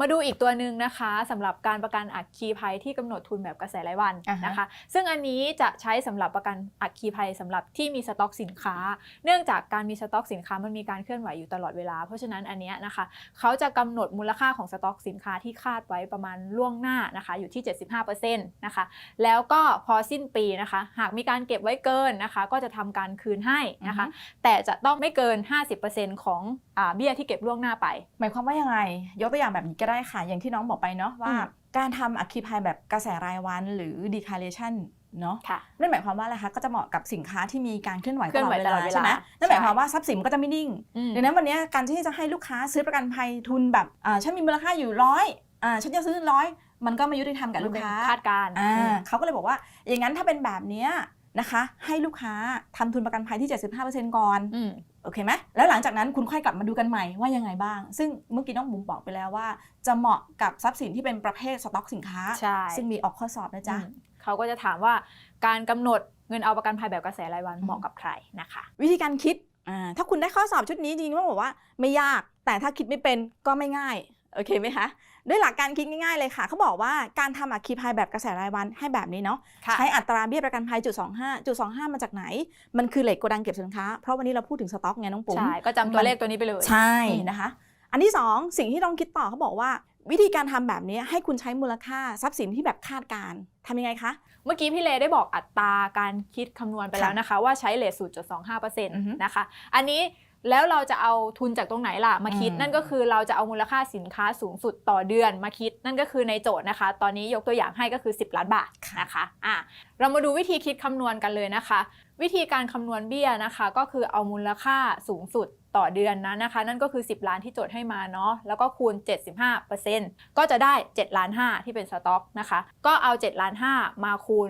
มาดูอีกตัวหนึ่งนะคะสำหรับการประกันอัคคีภัยที่กำหนดทุนแบบกระแสรายวันอ่าฮะนะคะ ซึ่งอันนี้จะใช้สำหรับประกันอัคคีภัยสำหรับที่มีสต็อกสินค้า เนื่องจากการมีสต็อกสินค้ามันมีการเคลื่อนไหวอยู่ตลอดเวลา เพราะฉะนั้นอันเนี้ยนะคะเขาจะกำหนดมูลค่าของสต็อกสินค้าที่คาดไว้ประมาณล่วงหน้านะคะอยู่ที่ 75%นะคะแล้วก็พอสิ้นปีนะคะ หากมีการเก็บไว้เกินนะคะ ก็จะทำการคืนให้นะคะ แต่จะต้องไม่เกิน 50%ของอา เบี้ยที่เก็บล่วงหน้าไป หมายความว่ายังไง ยกตัวอย่างแบบนี้ก็ได้ค่ะ อย่างที่น้องบอกไปเนาะว่าอืมการทำอัคคีภัยแบบกระแสรายวัน หรือ declaration เนาะค่ะนั่นหมายความว่าอะไรคะก็จะเหมาะกับสินค้าที่มีการเคลื่อนไหวเคลื่อนไหวตลอดเวลาใช่ไหมนั่นหมายความว่าทรัพย์สินมันก็จะไม่นิ่งอืมดังนั้นวันนี้การที่จะให้ลูกค้าซื้อประกันภัยทุนแบบอ่าฉันมีมูลค่าอยู่ร้อยอ่าฉันจะซื้อร้อยมันก็ไม่ยุติธรรมกับลูกค้าคาดการณ์อ่าอืมเขาก็เลยบอกว่า อย่างนั้นถ้าเป็นแบบเนี้ย นะคะ ให้ลูกค้าทำทุนประกันภัยที่ 75%ก่อนอืมโอเคไหมแล้วหลังจากนั้นคุณค่อยกลับมาดูกันใหม่ว่ายังไงบ้าง ซึ่งเมื่อกี้น้องบุ๋มบอกไปแล้วว่า จะเหมาะกับทรัพย์สินที่เป็นประเภทสต็อกสินค้าใช่ซึ่งมีออกข้อสอบนะจ๊ะอืมเขาก็จะถามว่าการกำหนดเงินเอาประกันภัยแบบกระแสรายวันอืมเหมาะกับใครนะคะ วิธีการคิดอ่าถ้าคุณได้ข้อสอบชุดนี้จริงๆต้องบอกว่าไม่ยากแต่ถ้าคิดไม่เป็นก็ไม่ง่าย โอเคไหมคะ ด้วยหลักการคิดง่ายๆเลยค่ะ เขาบอกว่าการทำอัคคีภัยแบบกระแสรายวันให้แบบนี้เนาะค่ะใช้อัตราเบี้ยประกันภัยจุด25จุด25มาจากไหน มันคือเหล็กโกดังเก็บสินค้า เพราะวันนี้เราพูดถึงสต็อกไงน้องปุ๋มใช่ ก็จำตัวเลขตัวนี้ไปเลยใช่อืมนะคะ อันที่ 2 สิ่งที่ต้องคิดต่อเขาบอกว่า วิธีการทำแบบนี้ให้คุณใช้มูลค่าทรัพย์สินที่แบบคาดการณ์ทำยังไงคะ เมื่อกี้พี่เลได้บอกอัตราการคิดคำนวณไปแล้วค่ะนะคะ ว่าใช้เลทสูตรจุดสองห้าเปอร์เซ็นต์อือฮึนะคะ อันนี้ แล้วเราจะเอาทุนจากตรงไหนล่ะมาคิดอืมนั่นก็คือเราจะเอามูลค่าสินค้าสูงสุดต่อเดือนมาคิด นั่นก็คือในโจทย์นะคะ ตอนนี้ยกตัวอย่างให้ก็คือ 10 ล้านบาทนะคะอะเรามาดูวิธีคิดคำนวณกันเลยนะคะ วิธีการคำนวณเบี้ยนะคะ ก็คือเอามูลค่าสูงสุดต่อเดือนนะนะคะ นั่นก็คือ 10 ล้านที่โจทย์ให้มาเนาะแล้วก็คูณ 75%ก็จะได้7ล้าน5ที่เป็นสต็อกนะคะ ก็เอา7ล้าน5มาคูณ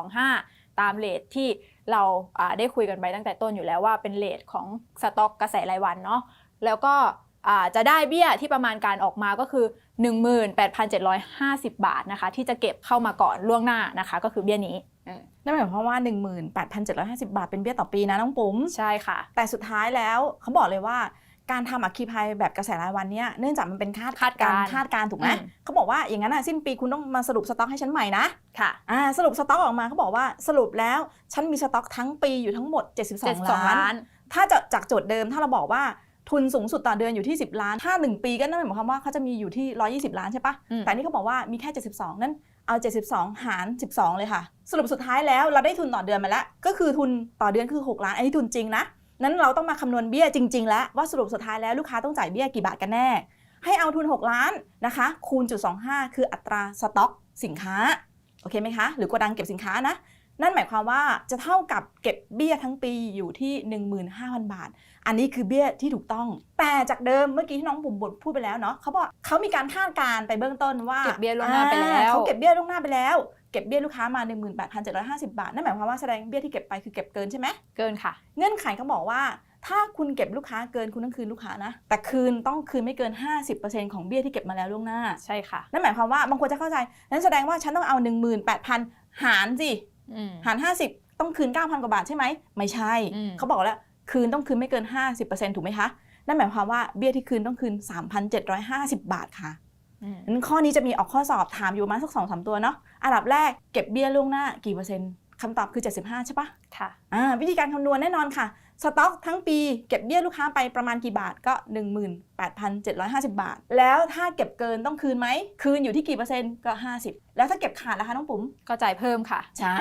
0.25 ตามเลทที่เราอ่าได้คุยกันไปตั้งแต่ต้นอยู่แล้วว่าเป็นเลทของสต็อกกระแสรายวันเนาะแล้วก็อ่าจะได้เบี้ยที่ประมาณการออกมาก็คือ 18,750 บาทนะคะ ที่จะเก็บเข้ามาก่อนล่วงหน้านะคะ ก็คือเบี้ยนี้อืมนั่นหมายความว่า 18,750 บาทเป็นเบี้ยต่อปีนะน้องปุ๋มใช่ค่ะ แต่สุดท้ายแล้วเขาบอกเลยว่า การทำอัคคีภัยแบบกระแสรายวันเนี่ยเนื่องจากมันเป็นคาดคาดการณ์คาดการณ์ถูกไหมอืม เขาบอกว่าอย่างนั้นอะสิ้นปีคุณต้องมาสรุปสต็อกให้ฉันใหม่นะค่ะอ่าสรุปสต็อกออกมาเขาบอกว่าสรุปแล้วฉันมีสต็อกทั้งปีอยู่ทั้งหมด 72 72ล้าล้านนถ้าจะจากโจทย์เดิมถ้าเราบอกว่าทุนสูงสุดต่อเดือนอยู่ที่ 10 ล้าน ถ้า 1 ปีก็นั่นหมายความว่าเขาจะมีอยู่ที่ 120 ล้านใช่ปะอืม แต่นี่เขาบอกว่ามีแค่ 72 นั้นเอา 72 หาร 12 เลยค่ะ สรุปสุดท้ายแล้วเราได้ทุนต่อเดือนมาแล้ว ก็คือทุนต่อเดือนคือ 6 ล้าน อันนี้ทุนจริงนะ นั้นเราต้องมาคำนวณเบี้ยจริง ๆ แล้วว่าสรุปสุดท้ายแล้วลูกค้าต้องจ่ายเบี้ยกี่บาทกันแน่ ให้เอาทุน 6 ล้านนะคะ คูณจุด25 คืออัตราสต็อก สินค้าโอเคไหมคะ หรือโกดังเก็บสินค้านะนั่นหมายความว่าจะเท่ากับเก็บเบี้ยทั้งปีอยู่ที่ 15,000 บาท อันนี้คือเบี้ยที่ถูกต้อง แต่จากเดิมเมื่อกี้ที่น้องบุ๋มบดพูดไปแล้วเนาะเขาบอกเขามีการคาดการณ์ไปเบื้องต้นว่าเก็บเบี้ยล่วงหน้าไปแล้วอ่เขาเก็บเบี้ยล่วงหน้าไปแล้ว เก็บเบี้ยลูกค้ามา 18,750 บาท นั่นหมายความว่าแสดงเบี้ยที่เก็บไปคือเก็บเกินใช่ไหมเกินค่ะ เงื่อนไขเขาบอกว่า ถ้าคุณเก็บลูกค้าเกินคุณต้องคืนลูกค้านะ แต่คืนต้องคืนไม่เกิน 50%ของเบี้ยที่เก็บมาแล้วล่วงหน้า ใช่ค่ะ นั่นหมายความว่าบางคนจะเข้าใจ นั้นแสดงว่าฉันต้องเอา 18,000 หารสิอืมหาร 50 ต้องคืน 9,000 กว่าบาทใช่ไหม ไม่ใช่อืมเขาบอกแล้วคืนต้องคืนไม่เกิน 50%ถูกไหมคะ นั่นหมายความว่าเบี้ยที่คืนต้องคืน 3,750 บาทค่ะอืม นั้นข้อนี้จะมีออกข้อสอบถามอยู่ประมาณสักสองสามตัวเนาะอันดับแรกเก็บเบี้ยล่วงหน้ากี่เปอร์เซ็นต์คำตอบคือ 75 ใช่ปะค่ะอ่าวิธีการคำนวณแน่นอนค่ะ สต็อกทั้งปีเก็บเบี้ยลูกค้าไปประมาณกี่บาทก็ 18,750 บาท แล้วถ้าเก็บเกินต้องคืนไหม คืนอยู่ที่กี่เปอร์เซ็นต์ก็ 50แล้วถ้าเก็บขาดล่ะคะน้องปุ๋มก็จ่ายเพิ่มค่ะ ใช่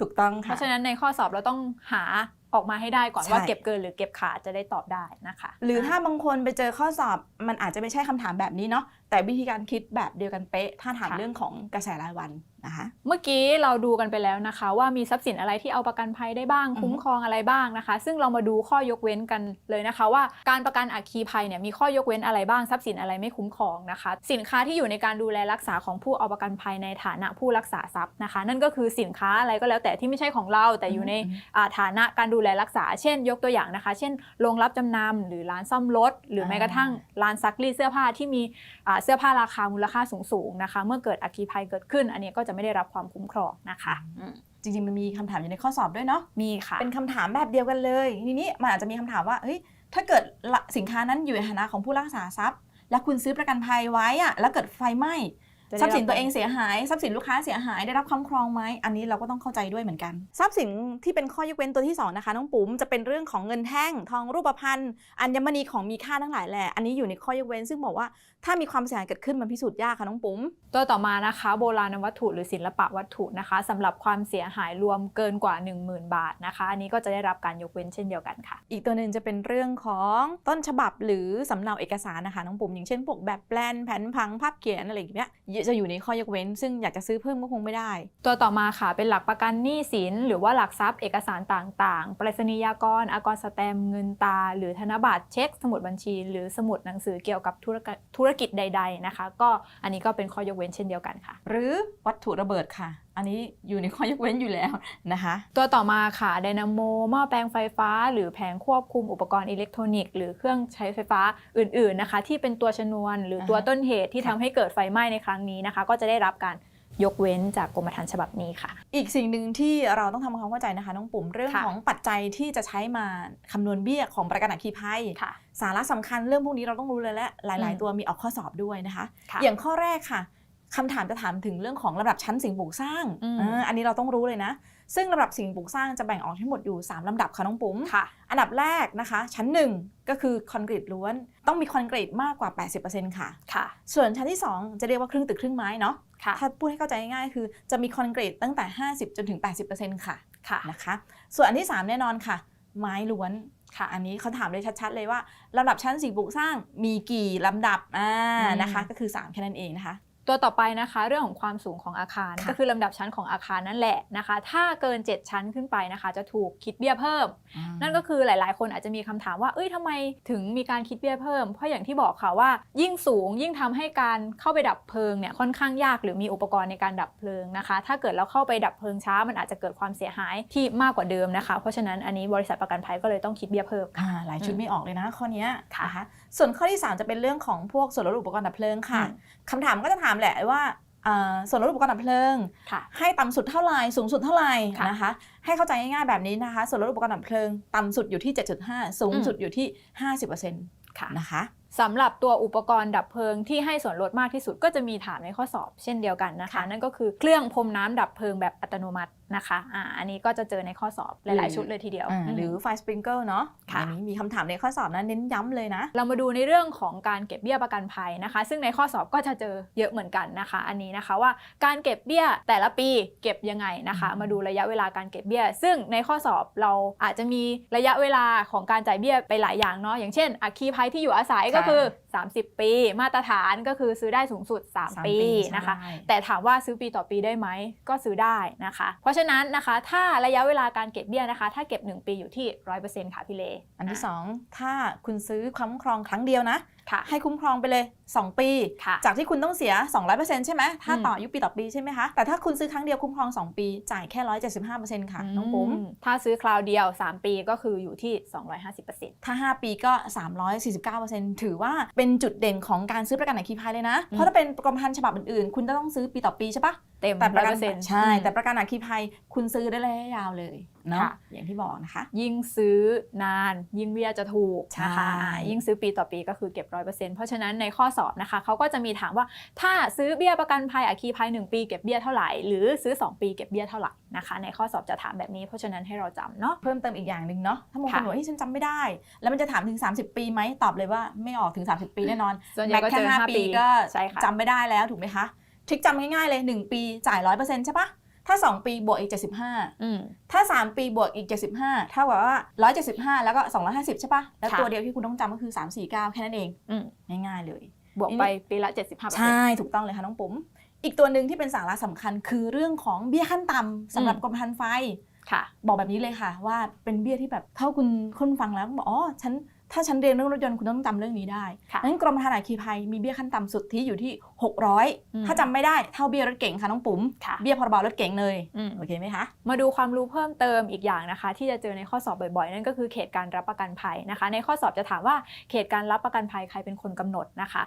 ถูกต้องเพค่ะ ราะฉะนั้นในข้อสอบเราต้องหาออกมาให้ได้ก่อนใช่ ว่าเก็บเกินหรือเก็บขาดจะได้ตอบได้นะคะหรือถ้าบางคนไปเจอข้อสอบมันอาจจะไม่ใช่คำถามแบบนี้เนาะแต่วิธีการคิดแบบเดียวกันเป๊ะ ถ้าถามเรื่องของกระแสรายวันนะคะ เมื่อกี้เราดูกันไปแล้วนะคะ ว่ามีทรัพย์สินอะไรที่เอาประกันภัยได้บ้าง อือฮึ คุ้มครองอะไรบ้างนะคะ ซึ่งเรามาดูข้อยกเว้นกันเลยนะคะ ว่าการประกันอัคคีภัยเนี่ยมีข้อยกเว้นอะไรบ้างทรัพย์สินอะไรไม่คุ้มครองนะคะ สินค้าที่อยู่ในการดูแลรักษาของผู้เอาประกันภัยในฐานะผู้รักษาทรัพย์นะคะ นั่นก็คือสินค้าอะไรก็แล้วแต่ที่ไม่ใช่ของเรา แต่อยู่ในอ่าฐานะการดูแลรักษา เช่น ยกตัวอย่างนะคะ เช่นโรงรับจำนำหรือร้านซ่อมรถ หรือแม้กระทั่งร้านซักรีดเสื้อผ้าที่มีอ่าเสื้อผ้าราคามูลค่าสูงๆนะคะ เมื่อเกิดอัคคีภัยเกิดขึ้น อันนี้ก็จะไม่ได้รับความคุ้มครองนะคะอืมจริงๆมันมีคำถามอยู่ในข้อสอบด้วยเนาะ มีค่ะ เป็นคำถามแบบเดียวกันเลย ทีนี้มันอาจจะมีคำถามว่า เฮ้ย ถ้าเกิดละสินค้านั้นอยู่ในฐานะของผู้รักษาทรัพย์ แล้วคุณซื้อประกันภัยไว้อะแล้วเกิดไฟไหม้จะได้ ทรัพย์สินรับตัวเองเสียหายทรัพย์สินลูกค้าเสียหายได้รับคุ้มครองไหมอันนี้เราก็ต้องเข้าใจด้วยเหมือนกัน ทรัพย์สินที่เป็นข้อยกเว้นตัวที่สองนะคะน้องปุ๋มจะเป็นเรื่องของเงินแท่งทองรูปพรรณอัญมณีของมีค่าทั้งหลายแหละอันนี้อยู่ในข้อยกเว้น ซึ่งบอกว่าถ้ามีความเสียหายเกิดขึ้นมันพิสูจน์ยากค่ะน้องปุ๋ม ตัวต่อมานะคะ โบราณวัตถุหรือศิลปะวัตถุนะคะสำหรับความเสียหายรวมเกินกว่า 10,000 บาทนะคะ อันนี้ก็จะได้รับการยกเว้นเช่นเดียวกันค่ะ อีกตัวหนึ่งจะเป็นเรื่องของต้นฉบับหรือสำเนาเอกสารนะคะน้องปุ๋มอย่างเช่นพวกแบบแปลนแผนผังภาพเขียนอะไรอย่างเงี้ยจะอยู่ในข้อยกเว้น ซึ่งอยากจะซื้อเพิ่มก็คงไม่ได้ ตัวต่อมาค่ะ เป็นหลักประกันหนี้สินหรือว่าหลักทรัพย์เอกสารต่างๆไปรษณียากรอากรสแตมป์เงินตา หรือธนบัตรเช็ค สมุดบัญชี หรือสมุดหนังสือเกี่ยวกับธุรกิจธุรกิจใด ๆนะคะ ก็อันนี้ก็เป็นข้อยกเว้นเช่นเดียวกันค่ะ หรือวัตถุระเบิดค่ะ อันนี้อยู่ในข้อยกเว้นอยู่แล้วนะคะ ตัวต่อมาค่ะไดนาโมหม้อแปลงไฟฟ้า หรือแผงควบคุมอุปกรณ์อิเล็กทรอนิกส์หรือเครื่องใช้ไฟฟ้าอื่น ๆนะคะ ที่เป็นตัวชนวน หรือตัวอ่าฮะต้นเหตุที่ค่ะทำให้เกิดไฟไหม้ในครั้งนี้นะคะ ก็จะได้รับการ ยกเว้นจากกรมธรรม์ฉบับนี้ค่ะ อีกสิ่งหนึ่งที่เราต้องทำความเข้าใจนะคะน้องปุ๋มเรื่องค่ะของปัจจัยที่จะใช้มาคำนวณเบี้ยของประกันอัคคีภัยค่ะสาระสำคัญเรื่องพวกนี้เราต้องรู้เลยและหลายอืมๆตัวมีออกข้อสอบด้วยนะคะค่ะอย่างข้อแรกค่ะคำถามจะถามถึงเรื่องของระดับชั้นสิ่งปลูกสร้างอืมอ่าอันนี้เราต้องรู้เลยนะ ซึ่งระดับสิ่งปลูกสร้างจะแบ่งออกทั้งหมดอยู่ 3 ลำดับค่ะน้องปุ๋มค่ะ อันดับแรกนะคะ ชั้น 1 ก็คือคอนกรีตล้วนต้องมีคอนกรีตมากกว่า 80%ค่ะค่ะ ส่วนชั้นที่ 2 จะเรียกว่าครึ่งตึกครึ่งไม้เนาะค่ะถ้าพูดให้เข้าใจง่ายๆคือจะมีคอนกรีตตั้งแต่ 50 จนถึง 80%ค่ะค่ะนะคะ ส่วนอันที่ 3 แน่นอนค่ะ ไม้ล้วนค่ะ อันนี้เขาถามเลยชัดๆเลยว่าลำดับชั้นสิ่งปลูกสร้างมีกี่ลำดับอ่าอืมนะคะ ก็คือ 3 แค่นั้นเองนะคะ ตัวต่อไปนะคะเรื่องของความสูงของอาคารค่ะก็คือลำดับชั้นของอาคารนั่นแหละนะคะ ถ้าเกิน 7 ชั้นขึ้นไปนะคะ จะถูกคิดเบี้ยเพิ่ม นั่นก็คือหลาย ๆ คนอาจจะมีคำถามว่าเอ้ยทำไมถึงมีการคิดเบี้ยเพิ่ม เพราะอย่างที่บอกค่ะว่า ยิ่งสูงยิ่งทำให้การเข้าไปดับเพลิงเนี่ยค่อนข้างยากหรือมีอุปกรณ์ในการดับเพลิงนะคะ ถ้าเกิดเราเข้าไปดับเพลิงช้ามันอาจจะเกิดความเสียหายที่มากกว่าเดิมนะคะ เพราะฉะนั้นอันนี้บริษัทประกันภัยก็เลยต้องคิดเบี้ยเพิ่มค่ะอ่าหลายชุดอืมไม่ออกเลยนะข้อเนี้ยค่ะนะคะ ส่วนข้อที่ 3 จะเป็นเรื่องของพวกส่วนลดอุปกรณ์ดับเพลิงค่ะอืมคำถามก็จะถามแหละว่าอ่าส่วนลดอุปกรณ์ดับเพลิงค่ะให้ต่ำสุดเท่าไหร่สูงสุดเท่าไหร่ค่ะนะคะ ให้เข้าใจง่ายๆแบบนี้นะคะ ส่วนลดอุปกรณ์ดับเพลิง ต่ำสุดอยู่ที่ 7.5 สูงสุดอยู่ที่ 50%ค่ะนะคะสำหรับตัวอุปกรณ์ดับเพลิงที่ให้ส่วนลดมากที่สุดก็จะมีถามในข้อสอบเช่นเดียวกันนะคะค่ะนั่นก็คือเครื่องพรมน้ำดับเพลิงแบบอัตโนมัติ นะคะอ่าอันนี้ก็จะเจอในข้อสอบหลายๆชุดเลยทีเดียวอ่าอืมหรือไฟสปริงเกิลเนาะค่ะอันนี้มีคำถามในข้อสอบนะเน้นย้ำเลยนะ เรามาดูในเรื่องของการเก็บเบี้ยประกันภัยนะคะ ซึ่งในข้อสอบก็จะเจอเยอะเหมือนกันนะคะ อันนี้นะคะว่าการเก็บเบี้ยแต่ละปีเก็บยังไงนะคะอืมมาดูระยะเวลาการเก็บเบี้ย ซึ่งในข้อสอบเราอาจจะมีระยะเวลาของการจ่ายเบี้ยไปหลายอย่างเนาะอย่างเช่นอัคคีภัยที่อยู่อาศัยก็คือ 30 ปี มาตรฐานก็คือซื้อได้สูงสุดสาม3ปีนะคะใช่แต่ถามว่าซื้อปีต่อปีได้ไหมก็ซื้อได้นะคะ เพราะฉะนั้นนะคะ ถ้าระยะเวลาการเก็บเบี้ยนะคะ ถ้าเก็บ 1 ปีอยู่ที่ 100%ค่ะพี่เล อันที่ 2 ถ้าคุณซื้อคุ้มครองครั้งเดียวนะค่ะให้คุ้มครองไปเลย 2 ปีค่ะจากที่คุณต้องเสีย 200%ใช่ไหมถ้าอืมต่ออายุปีต่อปีใช่ไหมคะ แต่ถ้าคุณซื้อครั้งเดียวคุ้มครอง 2 ปี จ่ายแค่ 175%ค่ะน้องปุ๋มมถ้าซื้อคราวเดียว 3 ปีก็คืออยู่ที่ 250%ถ้า 5 ปีก็ 349%ถือว่าเป็นจุดเด่นของการซื้อประกันอัคคีภัยเลยนะอืมเพราะถ้าเป็นกรมธรรม์ฉบับอื่นๆ คุณจะต้องซื้อปีต่อปีใช่ปะเต็มแต่ประกัน100%ใช่ แต่ประกันอัคคีภัยคุณซื้อได้ระยะยาวเลยเนาะค่ะอย่างที่บอกนะคะ ยิ่งซื้อนานยิ่งเบี้ยจะถูกนะคะใช่อ่ายิ่งซื้อปีต่อปีก็คือเก็บร้อยเปอร์เซ็นต์เพราะฉะนั้นในข้อสอบนะคะเขาก็จะมีถามว่าถ้าซื้อเบี้ยประกันภัยอัคคีภัย 1 ปีเก็บเบี้ยเท่าไหร่หรือซื้อ 2 ปีเก็บเบี้ยเท่าไหร่นะคะในข้อสอบจะถามแบบนี้เพราะฉะนั้นให้เราจำเนาะเพิ่มเติมอีกอย่างหนึ่งเนาะถ้าบางคนค่ะบอกว่าเฮ้ยฉันจำไม่ได้ แล้วมันจะถามถึง 30 ปีไหมตอบเลยว่าไม่ออกถึง 30 ปีแน่นอนส่วนใหญ่ก็แค่เจอห้า5ปีปีก็ใช่ค่ะจำไม่ได้แล้วถูกไหมคะทริคจำง่ายๆเลย 1 ปีจ่าย100%ใช่ปะถ้า 2 ปีบวกอีก 75อืมถ้า 3 ปีบวกอีก 75เท่ากับว่า 175 แล้วก็ 250 ใช่ปะแล้วค่ะตัวเดียวที่คุณต้องจำก็คือ 349 แค่นั้นเองอืมง่ายๆเลย บวกไปปีละ 75%ใช่ ถูกต้องเลยค่ะน้องปุ๋ม อีกตัวหนึ่งที่เป็นสาระสำคัญคือเรื่องของเบี้ยขั้นต่ำสำหรับอืมกรมธรรม์ไฟค่ะ บอกแบบนี้เลยค่ะ ว่าเป็นเบี้ยที่แบบถ้าคุณคนฟังแล้วก็บอกอ๋อฉัน ถ้าฉันเรียนเรื่องรถยนต์คุณต้องจำเรื่องนี้ได้ค่ะนั้นกรมธรรม์อัคคีภัยมีเบี้ยขั้นต่ำสุดที่อยู่ที่อืม600 ถ้าจำไม่ได้เท่าเบี้ยรถเก๋งค่ะน้องปุ๋มค่ะเบี้ยพรบรถเก๋งเลยอืมโอเคไหมคะ มาดูความรู้เพิ่มเติมอีกอย่างนะคะ ที่จะเจอในข้อสอบบ่อยๆ นั่นก็คือเขตการรับประกันภัยนะคะ ในข้อสอบจะถามว่าเขตการรับประกันภัยใครเป็นคนกำหนดนะคะ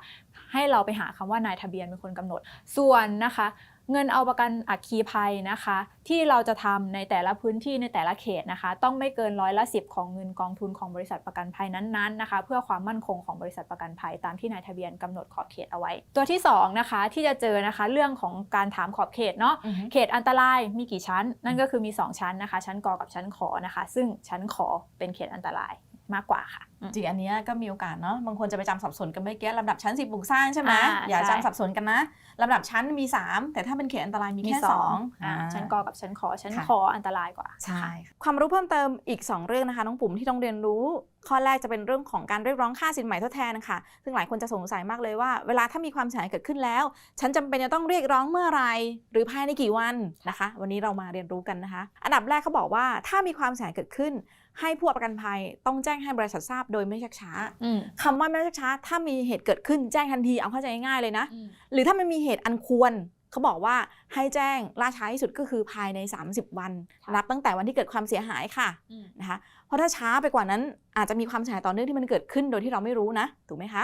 ให้เราไปหาคำว่านายทะเบียนเป็นคนกำหนด ส่วนนะคะ เงินเอาประกันอัคคีภัยนะคะ ที่เราจะทำในแต่ละพื้นที่ในแต่ละเขตนะคะ ต้องไม่เกินร้อยละสิบของเงินกองทุนของบริษัทประกันภัยนั้นๆนะคะ เพื่อความมั่นคงของบริษัทประกันภัยตามที่นายทะเบียนกำหนดขอบเขตเอาไว้ ตัวที่สองนะคะที่จะเจอนะคะเรื่องของการถามขอบเขตเนาะเขตอันตรายมีกี่ชั้น นั่นก็คือมี 2 ชั้นนะคะ ชั้นกอกับชั้นขอนะคะ ซึ่งชั้นขอเป็นเขตอันตราย มากกว่าค่ะอืมจริงอันเนี้ยก็มีโอกาสเนาะบางคนจะไปจำสับสนกันไม่เกี้ลำดับชั้นสิบบุกสร้างใช่ไหมอ่าอย่าใช่จำสับสนกันนะลำดับชั้นมี 3 แต่ถ้าเป็นเขตอันตรายมีมีแค่สสอองงอ่าอ่าชั้นกอกับชั้นขอชั้นค่ะขออันตรายกว่าใช่ค่ะความรู้เพิ่มเติมอีก 2 เรื่องนะคะน้องปุ๋มที่ต้องเรียนรู้ ข้อแรกจะเป็นเรื่องของการเรียกร้องค่าสินใหม่ทดแทนนะคะซึ่งหลายคนจะสงสัยมากเลยว่า เวลาถ้ามีความเสียหายเกิดขึ้นแล้ว ฉันจำเป็นจะต้องเรียกร้องเมื่อไหรหรือภายในกี่วันนะคะ วันนี้เรามาเรียนรู้กันนะคะ อันดับแรกเขาบอกว่าถ้ามีความเสียหายเกิดขึ้น ให้ผู้ประกันภัยต้องแจ้งให้บริษัททราบโดยไม่ชักช้าอืมคำว่าไม่ชักช้า ถ้ามีเหตุเกิดขึ้นแจ้งทันทีเอาเข้าใจง่ายๆเลยนะ หรือถ้ามันมีเหตุอันควร เขาบอกว่าให้แจ้งล่าช้าที่สุดก็คือภายใน 30 วันค่ะนับตั้งแต่วันที่เกิดความเสียหายค่ะอืมนะคะเพราะถ้าช้าไปกว่านั้นอาจจะมีความเสียหายต่อเนื่องที่มันเกิดขึ้นโดยที่เราไม่รู้นะถูกไหมคะ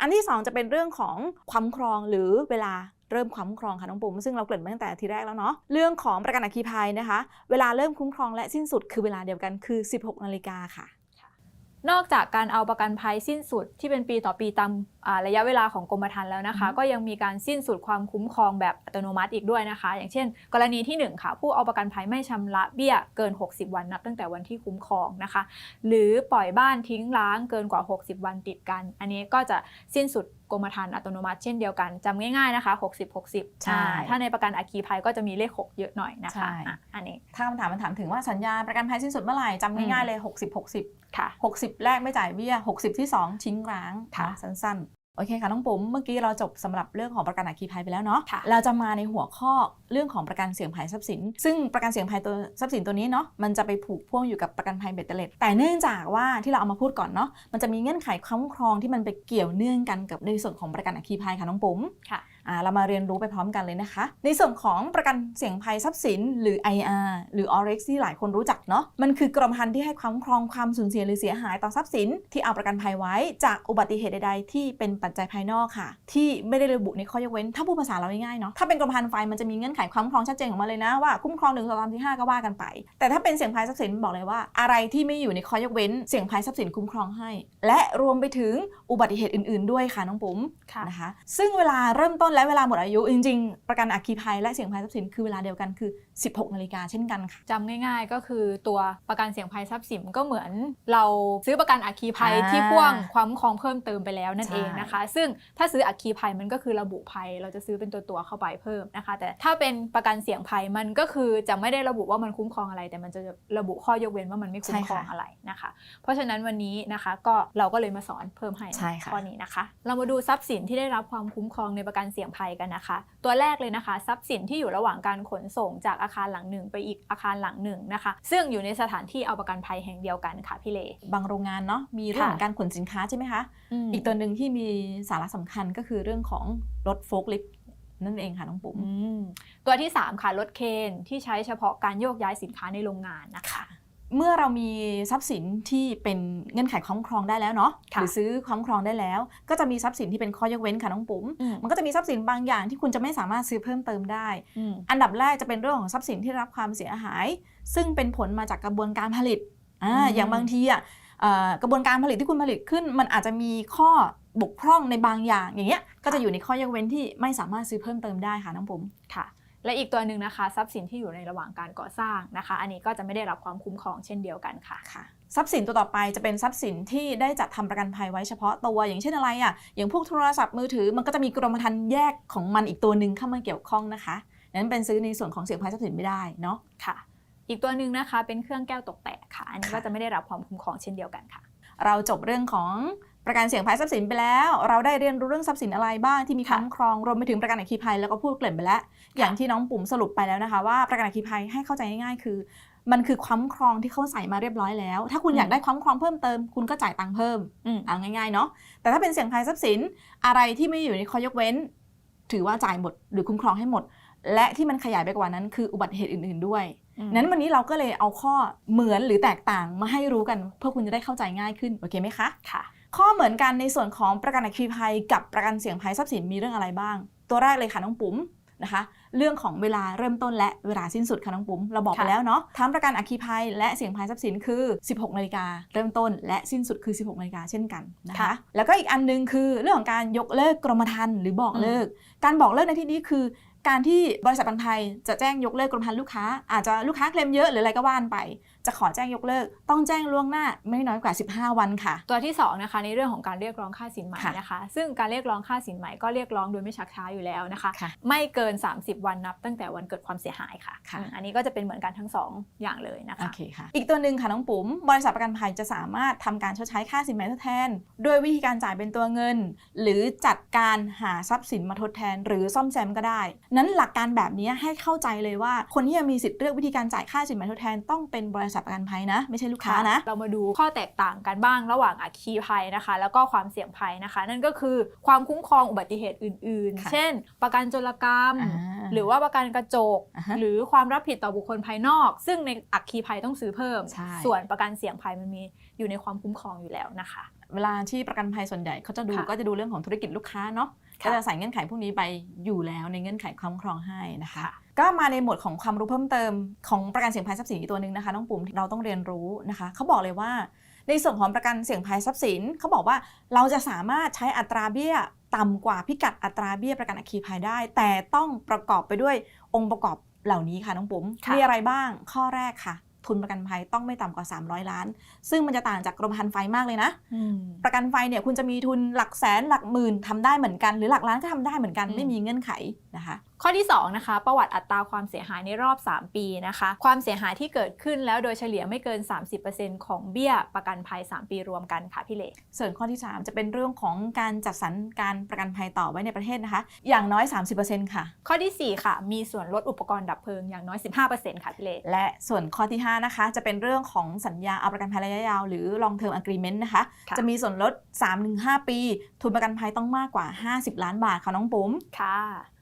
อันที่สองจะเป็นเรื่องของความครองหรือเวลาเริ่มคุ้มครองค่ะน้องปุ๋มซึ่งเราเกริ่นมาตั้งแต่ทีแรกแล้วเนาะเรื่องของประกันอัคคีภัยนะคะ เวลาเริ่มคุ้มครองและสิ้นสุดคือเวลาเดียวกันคือ 16 นาฬิกาค่ะ นอกจากการเอาประกันภัยสิ้นสุดที่เป็นปีต่อปีตามอ่าระยะเวลาของกรมธรรม์แล้วนะคะอือฮึก็ยังมีการสิ้นสุดความคุ้มครองแบบอัตโนมัติอีกด้วยนะคะ อย่างเช่น กรณีที่หนึ่งค่ะ ผู้เอาประกันภัยไม่ชำระเบี้ยเกิน 60 วันนับตั้งแต่วันที่คุ้มครองนะคะ หรือปล่อยบ้านทิ้งร้างเกินกว่า 60 วันติดกัน อันนี้ก็จะสิ้นสุด กรมธรรม์อัตโนมัติเช่นเดียวกันจำง่ายๆนะคะ 60 60ใช่อ่าถ้าในประกันอัคคีภัยก็จะมีเลข 6 เยอะหน่อยนะคะใช่อะอันนี้ถ้าคำถามมันถามถึงว่าสัญญาประกันภัยสิ้นสุดเมื่อไหร่จำง่ายๆเลย 60 60 ค่ะ 60 แรกไม่จ่ายเบี้ย 60 ที่ 2 ทิ้งร้างค่ะเนอะสั้นๆ โอเคค่ะน้องปุ๋มเมื่อกี้เราจบสำหรับเรื่องของประกันอัคคีภัยไปแล้วเนาะค่ะเราจะมาในหัวข้อเรื่องของประกันเสี่ยงภัยทรัพย์สิน ซึ่งประกันเสี่ยงภัยตัวทรัพย์สินตัวนี้เนาะมันจะไปผูกพ่วงอยู่กับประกันภัยเบ็ดเตล็ดแต่เนื่องจากว่าที่เราเอามาพูดก่อนเนาะมันจะมีเงื่อนไขคุ้มครองที่มันไปเกี่ยวเนื่องกันกับในส่วนของประกันอัคคีภัยค่ะน้องปุ๋มค่ะอ่า เรามาเรียนรู้ไปพร้อมกันเลยนะคะ ในส่วนของประกันเสี่ยงภัยทรัพย์สิน หรือ IR หรือ OREX ที่หลายคนรู้จักเนาะมันคือกรมธรรม์ที่ให้คุ้มครองความสูญเสียหรือเสียหายต่อทรัพย์สิน ที่เอาประกันภัยไว้จากอุบัติเหตุใดๆ ที่เป็นปัจจัยภายนอกค่ะ ที่ไม่ได้ระบุในข้อยกเว้น ถ้าพูดภาษาเราง่ายๆเนาะถ้าเป็นกรมธรรม์ไฟมันจะมีเงื่อนไขคุ้มครองชัดเจนของมันเลยนะว่าคุ้มครองหนึ่งสองสามสี่ห้าก็ว่ากันไป แต่ถ้าเป็นเสี่ยงภัยทรัพย์สินบอกเลยว่า อะไรที่ไม่อยู่ในข้อยกเว้น เสี่ยงภัยทรัพย์สินคุ้มครองให้ และรวมไปถึงอุบัติเหตุอื่น ๆ ด้วยค่ะน้องปุ๋มค่ะนะคะซึ่งเวลาเริ่มต้นและเวลาหมดอายุจริง ๆ ประกันอัคคีภัยและเสี่ยงภัยทรัพย์สินคือเวลาเดียวกันคือ 16นาฬิกาเช่นกันค่ะจำง่ายๆ ก็คือตัวประกันเสี่ยงภัยทรัพย์สินก็เหมือน เราซื้อประกันอัคคีภัยอ่าที่พ่วงความคุ้มครองเพิ่มเติมไปแล้วนั่นใช่เองนะคะ ซึ่งถ้าซื้ออัคคีภัยมันก็คือระบุภัย เราจะซื้อเป็นตัวตัวๆเข้าไปเพิ่มนะคะ แต่ถ้าเป็นประกันเสี่ยงภัยมันก็คือจะไม่ได้ระบุว่ามันคุ้มครองอะไร แต่มันจะระบุข้อยกเว้นว่ามันไม่คุ้มครองอะไรนะคะ เพราะฉะนั้นวันนี้นะคะก็เราก็เลยมาสอนเพิ่มให้ใช่ค่ะข้อนี้นะคะ เรามาดูทรัพย์สินที่ได้รับความคุ้มครองในประกันเสี่ยงภัยกันนะคะ ตัวแรกเลยนะคะ ทรัพย์สินที่อยู่ระหว่างการขนส่งจากอาคารหลังหนึ่งไปอีกอาคารหลังหนึ่งนะคะ ซึ่งอยู่ในสถานที่เอาประกันภัยแห่งเดียวกันค่ะพี่เล บางโรงงานเนาะมีเรื่องค่ะของการขนสินค้าใช่ไหมคะมอีกตัวหนึ่งที่มีสาระสำคัญก็คือเรื่องของรถโฟล์คลิฟต์นั่นเองค่ะน้องปุ๋มอืมตัวที่ 3 ค่ะรถเคนที่ใช้เฉพาะการโยกย้ายสินค้าในโรงงานนะคะ เมื่อเรามีทรัพย์สินที่เป็นเงื่อนไขคุ้มครองได้แล้วเนาะค่ะหรือซื้อคุ้มครองได้แล้ว ก็จะมีทรัพย์สินที่เป็นข้อยกเว้นค่ะน้องปุ๋มอืมมันก็จะมีทรัพย์สินบางอย่างที่คุณจะไม่สามารถซื้อเพิ่มเติมได้อืมอันดับแรกจะเป็นเรื่องของทรัพย์สินที่รับความเสียหาย ซึ่งเป็นผลมาจากกระบวนการผลิตอ่าอืมอย่างบางทีอะเอ่อกระบวนการผลิตที่คุณผลิตขึ้น มันอาจจะมีข้อบกพร่องในบางอย่างอย่างเงี้ยก็จะอยู่ในข้อยกเว้นที่ไม่สามารถซื้อเพิ่มเติมได้ค่ะน้องปุ๋มค่ะ และอีกตัวหนึ่งนะคะ ทรัพย์สินที่อยู่ในระหว่างการก่อสร้างนะคะ อันนี้ก็จะไม่ได้รับความคุ้มครองเช่นเดียวกันค่ะค่ะทรัพย์สินตัวต่อไปจะเป็นทรัพย์สินที่ได้จัดทำประกันภัยไว้เฉพาะตัวอย่างเช่นอะไรอะอย่างพวกโทรศัพท์มือถือมันก็จะมีกรมธรรม์แยกของมันอีกตัวหนึ่งเข้ามาเกี่ยวข้องนะคะนั้นเป็นซื้อในส่วนของเสี่ยงภัยทรัพย์สินไม่ได้เนาะค่ะ อีกตัวหนึ่งนะคะเป็นเครื่องแก้วตกแตกค่ะ อันนี้ค่ะก็จะไม่ได้รับความคุ้มครองเช่นเดียวกันค่ะ เราจบเรื่องของ ประกันเสี่ยงภัยทรัพย์สินไปแล้ว เราได้เรียนรู้เรื่องทรัพย์สินอะไรบ้างที่มีค่ะคุ้มครองรวมไปถึงประกันอัคคีภัยแล้วก็พูดเกริ่นไปแล้ว อย่างที่น้องปุ่มสรุปไปแล้วนะคะ ว่าประกันอัคคีภัยให้เข้าใจง่ายๆ คือ มันคือคุ้มครองที่เขาใส่มาเรียบร้อยแล้ว ถ้าคุณอืมอยากได้คุ้มครองเพิ่มเติมคุณก็จ่ายตังค์เพิ่มอืมเอาง่ายๆเนาะแต่ถ้าเป็นเสี่ยงภัยทรัพย์สินอะไรที่ไม่อยู่ในข้อยกเว้น ถือว่าจ่ายหมด หรือคุ้มครองให้หมด และที่มันขยายไปกว่านั้นคืออุบัติเหตุอื่น ๆด้วยอืมนั้นวันนี้เราก็เลยเอาข้อเหมือนหรือแตกต่างมาให้รู้กัน เพื่อคุณจะได้เข้าใจง่ายขึ้นโอเคไหมคะค่ะ ข้อเหมือนกันในส่วนของประกันอัคคีภัย กับประกันเสี่ยงภัยทรัพย์สินมีเรื่องอะไรบ้าง ตัวแรกเลยค่ะน้องปุ๋มนะคะเรื่องของเวลาเริ่มต้นและเวลาสิ้นสุดค่ะน้องปุ๋มเราบอกไปค่ะแล้วเนาะทั้งประกันอัคคีภัยและเสี่ยงภัยทรัพย์สินคือ 16 นาฬิกาเริ่มต้นและสิ้นสุดคือ 16 นาฬิกาเช่นกันนะคะค่ะแล้วก็อีกอันหนึงคือเรื่องของการยกเลิกกรมธรรม์หรือบอกเลิก การบอกเลิกในที่นี้คือ การที่บริษัทประกันภัยจะแจ้งยกเลิกกรมธรรม์ลูกค้า อาจจะลูกค้าเคลมเยอะหรืออะไรก็ว่านไป จะขอแจ้งยกเลิก ต้องแจ้งล่วงหน้าไม่น้อยกว่า 15 วันค่ะ ตัวที่2นะคะในเรื่องของการเรียกร้องค่าสินไหมค่ะนะคะ ซึ่งการเรียกร้องค่าสินไหมก็เรียกร้องโดยไม่ชักช้าอยู่แล้วนะคะค่ะไม่เกิน 30 วันนับ ตั้งแต่วันเกิดความเสียหายค่ะค่ะอืมอันนี้ก็จะเป็นเหมือนกันทั้งสองอย่างเลยนะโอคะเคค่ะอีกตัวหนึ่งค่ะน้องปุ๋ม บริษัทประกันภัยจะสามารถทำการชดใช้ค่าสินไหมทดแทน ด้วยวิธีการจ่ายเป็นตัวเงิน หรือจัดการหาทรัพย์สินมาทดแทน หรือซ่อมแซมก็ได้ นั้นหลักการแบบนี้ให้เข้าใจเลยว่า คนที่จะมีสิทธิ์เลือกวิธีการจ่ายค่าสินไหมทดแทนต้องเป็นบริษัทประกันภัยนะ ไม่ใช่ลูกค้านะ เรามาดูข้อแตกต่างกันบ้างระหว่างอัคคีภัยนะคะ แล้วก็ความเสี่ยงภัยนะคะ นั่นก็คือความคุ้มครองอุบัติเหตุอื่นค่ะๆเช่น ประกันโจรกรรมอ่าหรือว่าประกันกระจกอ่าฮะหรือความรับผิดต่อบุคคลภายนอก ซึ่งในอัคคีภัยต้องซื้อเพิ่มใช่ส่วนประกันเสี่ยงภัยมันมีอยู่ในความคุ้มครองอยู่แล้วนะคะ เวลาที่ประกันภัยส่วนใหญ่เขาจะดูค่ะก็จะดูเรื่องของธุรกิจลูกค้าเนาะค่ะก็จะใส่เงื่อนไขพวกนี้ไปอยู่แล้วในเงื่อนไขคุ้มครองให้นะคะค่ะ ก็มาในหมวดของความรู้เพิ่มเติมของประกันเสี่ยงภัยทรัพย์สินอีกตัวหนึ่งนะคะน้องปุ่มที่เราต้องเรียนรู้นะคะเขาบอกเลยว่า ในส่วนของประกันเสี่ยงภัยทรัพย์สินเขาบอกว่าเราจะสามารถใช้อัตราเบี้ยต่ำกว่าพิกัดอัตราเบี้ยประกันอัคคีภัยได้ แต่ต้องประกอบไปด้วยองค์ประกอบเหล่านี้ค่ะน้องปุ๋มค่ะมีอะไรบ้างข้อแรกค่ะ ทุนประกันภัยต้องไม่ต่ำกว่า 300 ล้าน ซึ่งมันจะต่างจากกรมธรรม์ไฟมากเลยนะประกันไฟเนี่ยคุณจะมีทุนหลักแสนหลักหมื่นทำได้เหมือนกัน หรือหลักล้านก็ทำได้เหมือนกันอืมไม่มีเงื่อนไขนะคะ ข้อที่2นะคะประวัติอัตราความเสียหายในรอบ 3 ปีนะคะความเสียหายที่เกิดขึ้นแล้วโดยเฉลี่ยไม่เกิน 30%ของเบี้ยประกันภัย 3 ปีรวมกันค่ะพี่เล็กส่วนข้อที่ 3 จะเป็นเรื่องของการจัดสรรการประกันภัยต่อไว้ในประเทศนะคะ อย่างน้อย 30%ค่ะ ข้อทีสี่4 ค่ะ มีส่วนลดอุปกรณ์ดับเพลิงอย่างน้อย 15%ค่ะพี่เล็กและส่วนข้อที่ 5 นะคะ จะเป็นเรื่องของสัญญาเอาประกันภัยระยะยาวหรือ long term agreement นะคะค่ะจะมีส่วนลด 3-5 ปี ทุนประกันภัยต้องมากกว่า 50 ล้านบาทค่ะน้องปุ๋มค่ะ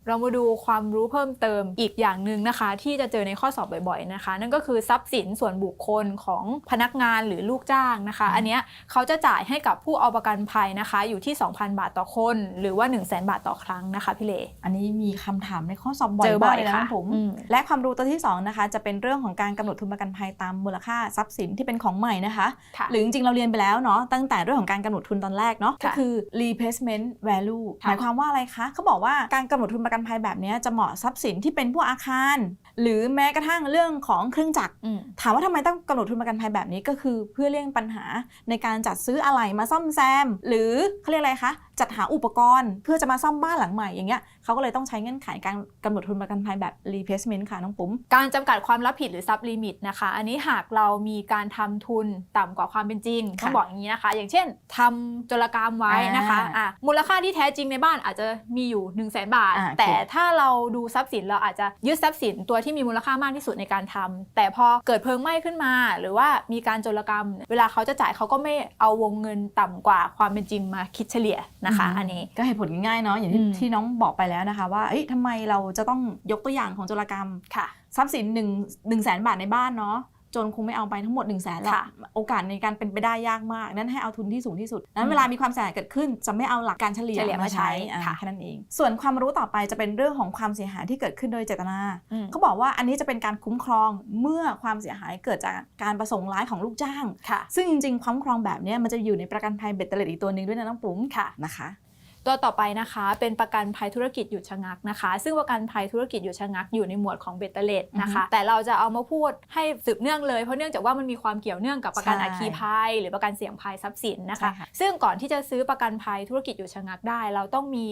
เรามาดูความรู้เพิ่มเติมอีกอย่างหนึ่งนะคะ ที่จะเจอในข้อสอบบ่อยๆนะคะ นั่นก็คือทรัพย์สินส่วนบุคคลของพนักงานหรือลูกจ้างนะคะอืมอันเนี้ยเขาจะจ่ายให้กับผู้เอาประกันภัยนะคะ อยู่ที่ 2,000 บาทต่อคน หรือว่า 1 0 0 0 0แบาทต่อครั้งนะคะพี่เล อันนี้มีคำถามในข้อสอบบ่อยเจอบ่มาอกยเลยนะค่ะน้องปุ๋มอืมและความรู้ตัวที่ 2 นะคะ จะเป็นเรื่องของการกำหนดทุนประกันภัยตามมูลค่าทรัพย์สินที่เป็นของใหม่นะคะค่ะหรือจริงๆเราเรียนไปแล้วเนาะตั้งแต่เรื่องของการกำหนดทุนตอนแรกเนาะค่ะก็คือ replacement value ค่ะหมายความว่าอะไรคะเขาบอกว่าการกำหนดทุนประกันภัยแบบเนี้ยจะเหมาะทรัพย์สินที่เป็นพวกอาคาร หรือแม้กระทั่งเรื่องของเครื่องจักรอืมถามว่าทำไมต้องกำหนดทุนประกันภัยแบบนี้ก็คือเพื่อเลี่ยงปัญหาในการจัดซื้ออะไหล่มาซ่อมแซม หรือเขาเรียกอะไรคะ จัดหาอุปกรณ์เพื่อจะมาซ่อมบ้านหลังใหม่อย่างเงี้ยเขาก็เลยต้องใช้เงื่อนไขการกำหนดทุนประกันภัยแบบ replacement ค่ะน้องปุ๋มการจำกัดความรับผิดหรือซับลิมิตนะคะ อันนี้หากเรามีการทำทุนต่ำกว่าความเป็นจริงค่ะต้องบอกอย่างนี้นะคะ อย่างเช่นทำโจรกรรมไว้นะคะอ่าอะมูลค่าที่แท้จริงในบ้านอาจจะมีอยู่ 1 0 0 0 0แบาทอ่าโอเคแต่ถ้าเราดูทรัพย์สินเราอาจจะยึดทรัพย์สินตัวที่มีมูลค่ามากที่สุดในการทำแต่พอเกิดเพลิงไหม้ขึ้นมา หรือว่ามีการโจรกรรม เวลาเขาจะจ่ายเขาก็ไม่เอาวงเงินต่ำกว่าความเป็นจริงมาคิดเฉลี่ยนะคะ อันนี้ก็เหตุผลง่ายๆเนาะอย่างที่อืมที่น้องบอกไปแล้วนะคะ ว่าเอ้ยทำไมเราจะต้องยกตัวอย่างของโจรกรรมค่ะทรัพย์สิน1นึ่งหนึ่งแสนบาทในบ้านเนาะโจรคงไม่เอาไปทั้งหมด1นึ่งแสนหรอกค่ะโอกาสในการเป็นไปได้ยากมาก นั้นให้เอาทุนที่สูงที่สุด นั้อืนมเวลามีความเสียหายเกิดขึ้น จะไม่เอาหลักการเฉลี่ยเฉลี่ยมาใช้อ่าค่ะแค่นั้นเอง ส่วนความรู้ต่อไปจะเป็นเรื่องของความเสียหายที่เกิดขึ้นโดยเจตนาอืมเขาบอกว่าอันนี้จะเป็นการคุ้มครองเมื่อความเสียหายเกิดจากการประสงค์ร้ายของลูกจ้างค่ะซึ่งจริงๆคุ้มครองแบบเนี้ยมันจะอยู่ในประกันภัยเบ็ดเตล็ดอีกตัวหนึ่งด้วยนะน้องปุ๋มค่ะนะคะ ตัวต่อไปนะคะ เป็นประกันภัยธุรกิจหยุดชะงักนะคะ ซึ่งประกันภัยธุรกิจหยุดชะงักอยู่ในหมวดของเบตเตเลตนะคะ แต่เราจะเอามาพูดให้สืบเนื่องเลยเพราะเนื่องจากว่ามันมีความเกี่ยวเนื่องกับประกันใช่อัคคีภัย หรือประกันเสี่ยงภัยทรัพย์สินนะคะใช่ค่ะซึ่งก่อนที่จะซื้อประกันภัยธุรกิจหยุดชะงักได้ เราต้องมี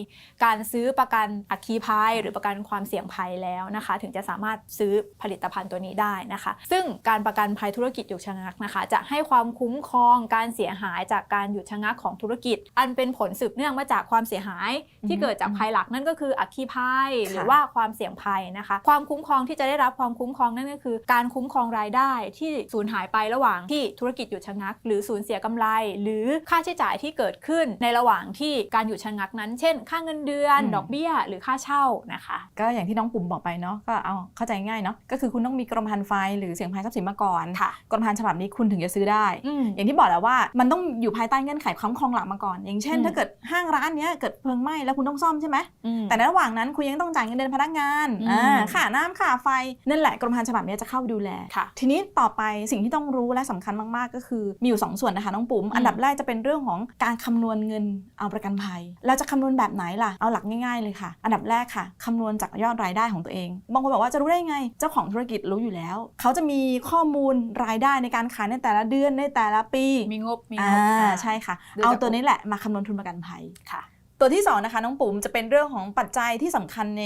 การซื้อประกันอัคคีภัย หรือประกันความเสี่ยงภัยแล้วนะคะ ถึงจะสามารถซื้อผลิตภัณฑ์ตัวนี้ได้นะคะ ซึ่งการประกันภัยธุรกิจหยุดชะงักนะคะ จะให้ความคุ้มครองการเสียหายจากการหยุดชะงักของธุรกิจ อันเป็นผลสืบเนื่องมาจากความเสียหายที่อือฮึเกิดจากภัยหลักนั่นก็คืออัคคีภัยค่ะหรือว่าความเสี่ยงภัยนะคะ ความคุ้มครองที่จะได้รับความคุ้มครองนั่นก็คือ การคุ้มครองรายได้ที่สูญหายไประหว่างที่ธุรกิจหยุดชะงัก หรือสูญเสียกำไร หรือค่าใช้จ่ายที่เกิดขึ้นในระหว่างที่การหยุดชะงักนั้น เช่น ค่าเงินเดือนอืมดอกเบี้ย หรือค่าเช่านะคะ ก็อย่างที่น้องปุ่มบอกไปเนาะก็เอาเข้าใจง่ายเนาะก็คือคุณต้องมีกรมธรรม์ไฟหรือเสียงภัยทรัพย์สินมาก่อนค่ะกรมธรรม์ฉบับนี้คุณถึงจะซื้อได้อืมอย่างที่บอกแล้วว่ามันต้องอยู่ภายใต้เงื่อนไขคุ้มครองหลักมาก่อน อย่างเช่นอืมถ้าเกิดห้างร้านเนี้ยเกิดเพลิงไหม้แล้วคุณต้องซ่อมใช่ไหมอืมแต่ในระหว่างนั้นคุณยังต้องจ่ายเงินเดือนพนักงานอืมอ่าค่าน้ำค่าไฟนั่นแหละกรมธรรม์ฉบับเนี้ยจะเข้าดูแลค่ะทีนี้ต่อไปสิ่งที่ต้องรู้และสำคัญมากๆ ก็คือมีอยู่ 2 ส่วนนะคะน้องปุ๋มอืมอันดับแรกจะเป็นเรื่องของการคำนวณเงินเอาประกันภัย เราจะคำนวณแบบไหนล่ะเอาหลักง่ายๆเลยค่ะ อันดับแรกค่ะคำนวณจากยอดรายได้ของตัวเองบางคนบอกว่าจะรู้ได้ไง เจ้าของธุรกิจรู้อยู่แล้ว เขาจะมีข้อมูลรายได้ในการขายในแต่ละเดือนในแต่ละปีมีงบมีอ่งบอ่าใช่ค่ะดูจากเอาตัวนี้แหละมาคำนวณทุนประกันภัยค่ะ ตัวที่สองนะคะน้องปุ๋มจะเป็นเรื่องของปัจจัยที่สำคัญใน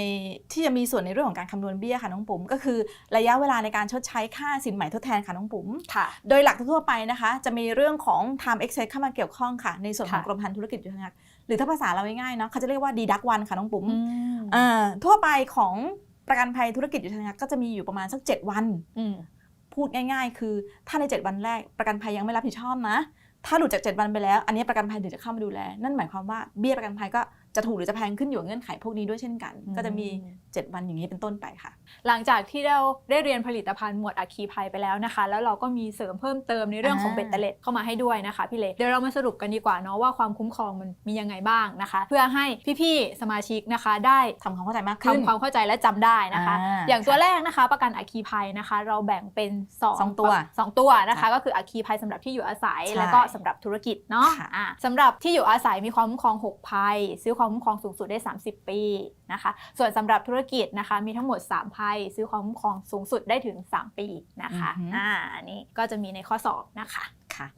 ที่จะมีส่วนในเรื่องของการคำนวณเบี้ยค่ะน้องปุ๋มก็คือระยะเวลาในการชดใช้ค่าสินใหม่ทดแทนค่ะน้องปุ๋มค่ะ โดยหลักทั่วๆไปนะคะ จะมีเรื่องของ time excess เข้ามาเกี่ยวข้องค่ะ ในส่วนของค่ะกรมพันธุ์ธุรกิจยุทธนาหรือถ้าภาษาเราง่ายๆเนาะเขาจะเรียกว่า deduct one ค่ะน้องปุ๋มอืมอ่าทั่วไปของประกันภัยธุรกิจยุทธนาก็จะมีอยู่ประมาณสัก 7 วันอืมพูดง่าย ๆ คือถ้าใน 7 วันแรกประกันภัยยังไม่รับผิดชอบนะ ถ้าหลุดจาก 7 วันไปแล้ว อันนี้ประกันภัยถึงจะเข้ามาดูแล นั่นหมายความว่าเบี้ยประกันภัยก็ จะถูกหรือจะแพงขึ้นอยู่กับเงื่อนไขพวกนี้ด้วยเช่นกัน ก็จะมี 7 วันอย่างนี้เป็นต้นไปค่ะ หลังจากที่เราได้เรียนผลิตภัณฑ์หมวดอะคีภัยไปแล้วนะคะ แล้วเราก็มีเสริมเพิ่มเติมในเรื่องของอ่าเบ็ดเตล็ดเข้ามาให้ด้วยนะคะพี่เล็กเดี๋ยวเรามาสรุปกันดีกว่าเนาะว่าความคุ้มครองมันมียังไงบ้างนะคะ เพื่อให้พี่ๆสมาชิกนะคะได้ทำความเข้าใจมากขึ้นทำความเข้าใจและจำได้นะคะอ่าอย่างตัวแรกนะคะ ประกันอัคคีภัยนะคะ เราแบ่งเป็นสองสองตัวสองตัวนะคะค่ะก็คืออัคคีภัยสำหรับที่อยู่อาศัยใช่แล้วก็สำหรับธุรกิจเนาะค่ะอ่าสำหรับที่อยู่อาศัยมีความคุ้มครอง 6 ภัย ซื้อความคุ้มครองสูงสุดได้ 30 ปีนะคะ ส่วนสำหรับธุรกิจนะคะมีทั้งหมด 3 ภัย ซื้อความคุ้มครองสูงสุดได้ถึง 3 ปีนะคะอือหืออ่อ่าอันนี้ก็จะมีในข้อสอบนะคะค่ะ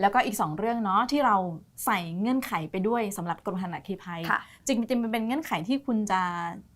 แล้วก็อีก 2 เรื่องเนาะที่เราใส่เงื่อนไขไปด้วยสำหรับกรมธรรม์อัคคีภัยค่ะจริงๆมันเป็นเงื่อนไขที่คุณจะ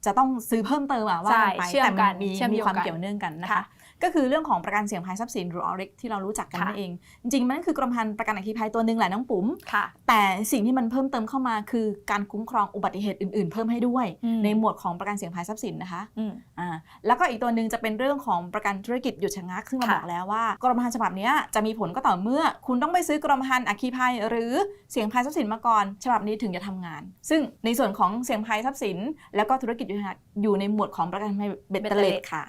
จะต้องซื้อเพิ่มเติมอะว่าใช่ไปเชื่อมแต่กัมันนมีเชื่อมมีโยงความกันเกี่ยวเนื่องกันนะคะค่ะก็คือเรื่องของประกันเสี่ยงภัยทรัพย์สินหรือ ORIC ที่เรารู้จักกันค่ะนั่นเอง จริงๆมันก็คือกรมธรรม์ประกันอัคคีภัยตัวหนึ่งแหละน้องปุ๋มค่ะแต่สิ่งที่มันเพิ่มเติมเข้ามาคือการคุ้มครองอุบัติเหตุอื่นๆ เพิ่มให้ด้วยอืมในหมวดของประกันเสี่ยงภัยทรัพย์สินนะคะอืมอ่าแล้วก็อีกตัวหนึ่งจะเป็นเรื่องของประกันธุรกิจหยุดชะงักซึ่งเราค่ะบอกแล้วว่ากรมธรรม์ฉบับเนี้ยจะมีผลก็ต่อเมื่อคุณต้องไปซื้อกรมธรรม์อัคคีภัยหรือเสี่ยงภัยทรัพย์สินมาก่อนฉบับนี้ถึงจะทำงาน ซึ่งในส่วนของเสี่ยงภัยทรัพย์สิน แล้วก็ธุรกิจอยู่ในหมวดของประกันภัยเบ็ดเตล็ดค่ะ